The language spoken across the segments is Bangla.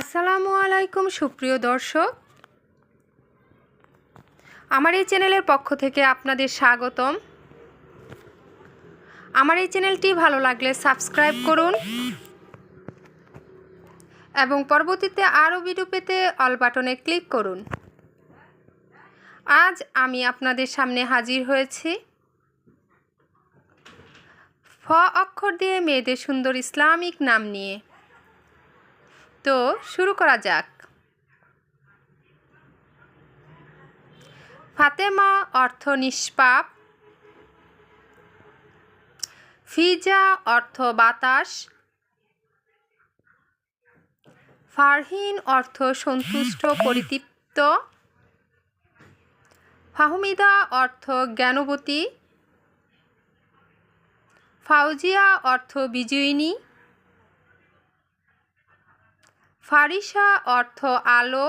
আসসালামু আলাইকুম, সুপ্রিয় দর্শক। আমার এই চ্যানেলের পক্ষ থেকে আপনাদের স্বাগতম। আমার এই চ্যানেলটি ভালো লাগলে সাবস্ক্রাইব করুন এবং পরবর্তীতে আরও ভিডিও পেতে অল বাটনে ক্লিক করুন। আজ আমি আপনাদের সামনে হাজির হয়েছি ফ অক্ষর দিয়ে মেয়েদের সুন্দর ইসলামিক নাম নিয়ে। তো শুরু করা যাক। ফাতেমা অর্থ নিষ্পাপ, ফিজা অর্থ বাতাস, ফারহিন অর্থ সন্তুষ্ট, পরিতৃপ্ত, ফাহমিদা অর্থ জ্ঞানবতী, ফাউজিয়া অর্থ বিজয়িনী ফারিসা অর্থ আলো,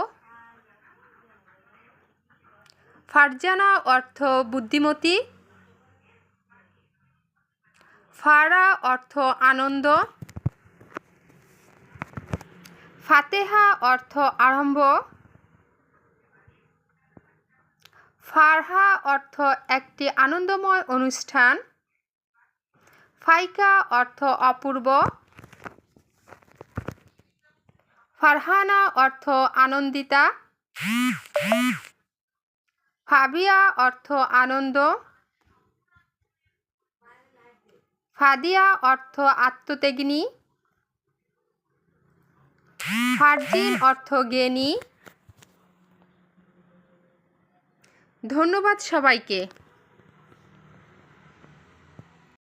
ফারজানা অর্থ বুদ্ধিমতী, ফারা অর্থ আনন্দ, ফাতেহা অর্থ আরম্ভ, ফারহা অর্থ একটি আনন্দময় অনুষ্ঠান, ফাইকা অর্থ অপূর্ব। ফারহানা অর্থ আনন্দিতা। ফাবিয়া অর্থ আনন্দ। ফাদিয়া অর্থ আত্মত্যাগিনী। ফারজিন অর্থ জ্ঞানী। ধন্যবাদ সবাইকে।